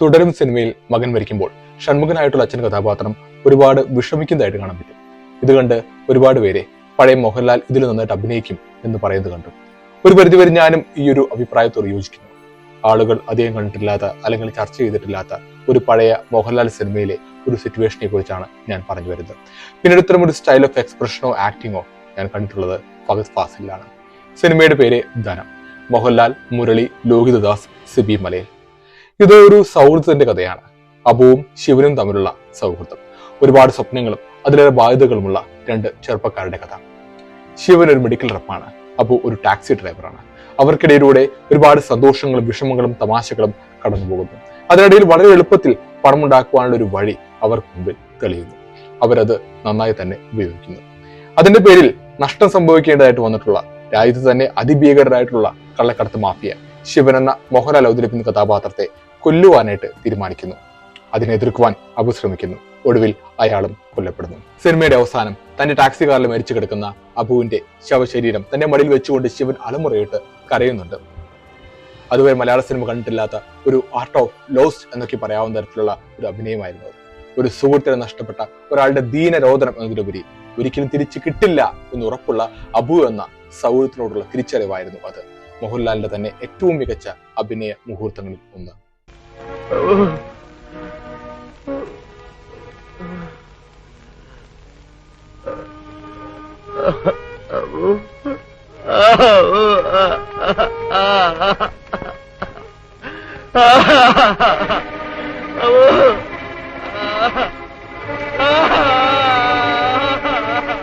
തുടരും സിനിമയിൽ മകൻ മരിക്കുമ്പോൾ ഷൺമുഖനായിട്ടുള്ള അച്ഛൻ കഥാപാത്രം ഒരുപാട് വിഷമിക്കുന്നതായിട്ട് കാണാൻ പറ്റും. ഇത് കണ്ട് ഒരുപാട് പേരെ പഴയ മോഹൻലാൽ ഇതിൽ നന്നായിട്ട് അഭിനയിക്കും എന്ന് പറയുന്നത് കണ്ടു. ഒരു പരിധിവരെ ഞാനും ഈ ഒരു അഭിപ്രായത്തോട് യോജിക്കുന്നു. ആളുകൾ അധികം കണ്ടിട്ടില്ലാത്ത അല്ലെങ്കിൽ ചർച്ച ചെയ്തിട്ടില്ലാത്ത ഒരു പഴയ മോഹൻലാൽ സിനിമയിലെ ഒരു സിറ്റുവേഷനെ കുറിച്ചാണ് ഞാൻ പറഞ്ഞു വരുന്നത്. പിന്നീട് ഇത്തരം ഒരു സ്റ്റൈൽ ഓഫ് എക്സ്പ്രഷനോ ആക്ടിങ്ങോ ഞാൻ കണ്ടിട്ടുള്ളത് ഫഗത് ഫാസിലാണ് സിനിമയുടെ പേര് ധനം. മോഹൻലാൽ മുരളി ലോഹിതദാസ് സിബി മലയിൽ ഇത് ഒരു സൗഹൃദത്തിന്റെ കഥയാണ്. അബുവും ശിവനും തമ്മിലുള്ള സൗഹൃദം. ഒരുപാട് സ്വപ്നങ്ങളും അതിലേറെ ബാധ്യതകളുമുള്ള രണ്ട് ചെറുപ്പക്കാരുടെ കഥ. ശിവൻ ഒരു മെഡിക്കൽ റെപ്പാണ് അബു ഒരു ടാക്സി ഡ്രൈവറാണ് അവർക്കിടയിലൂടെ ഒരുപാട് സന്തോഷങ്ങളും വിഷമങ്ങളും തമാശകളും കടന്നു പോകുന്നു അതിനിടയിൽ വളരെ എളുപ്പത്തിൽ പണമുണ്ടാക്കുവാനുള്ള ഒരു വഴി അവർക്ക് മുമ്പിൽ തെളിയുന്നു. അവരത് നന്നായി തന്നെ ഉപയോഗിക്കുന്നു. അതിന്റെ പേരിൽ നഷ്ടം സംഭവിക്കേണ്ടതായിട്ട് വന്നിട്ടുള്ള രാജ്യത്ത് തന്നെ അതിഭീകരരായിട്ടുള്ള കള്ളക്കടത്ത് മാഫിയ ശിവൻ എന്ന മോഹൻലാൽ അവതരിപ്പിക്കുന്ന കഥാപാത്രത്തെ കൊല്ലുവാനായിട്ട് തീരുമാനിക്കുന്നു. അതിനെ എതിർക്കുവാൻ അബു ശ്രമിക്കുന്നു. ഒടുവിൽ അയാളും കൊല്ലപ്പെടുന്നു. സിനിമയുടെ അവസാനം തന്റെ ടാക്സി കാറിൽ മരിച്ചു കിടക്കുന്ന അബുവിന്റെ ശവശരീരം തന്റെ മടിയിൽ വെച്ചുകൊണ്ട് ശിവൻ അലമുറയിട്ട് കരയുന്നുണ്ട്. അതുവരെ മലയാള സിനിമ കണ്ടിട്ടില്ലാത്ത ഒരു ആർട്ട് ഓഫ് ലോസ് എന്നൊക്കെ പറയാവുന്ന തരത്തിലുള്ള ഒരു അഭിനയമായിരുന്നു ഒരു സുഹൃത്തിനെ നഷ്ടപ്പെട്ട ഒരാളുടെ ദീനരോധനം എന്നതിലുപരി ഒരിക്കലും തിരിച്ചു കിട്ടില്ല എന്ന് ഉറപ്പുള്ള അബു എന്ന സൗഹൃദത്തിനോടുള്ള തിരിച്ചറിവായിരുന്നു അത്. മോഹൻലാലിന്റെ തന്നെ ഏറ്റവും മികച്ച അഭിനയ മുഹൂർത്തങ്ങളിൽ ഒന്ന്. Oh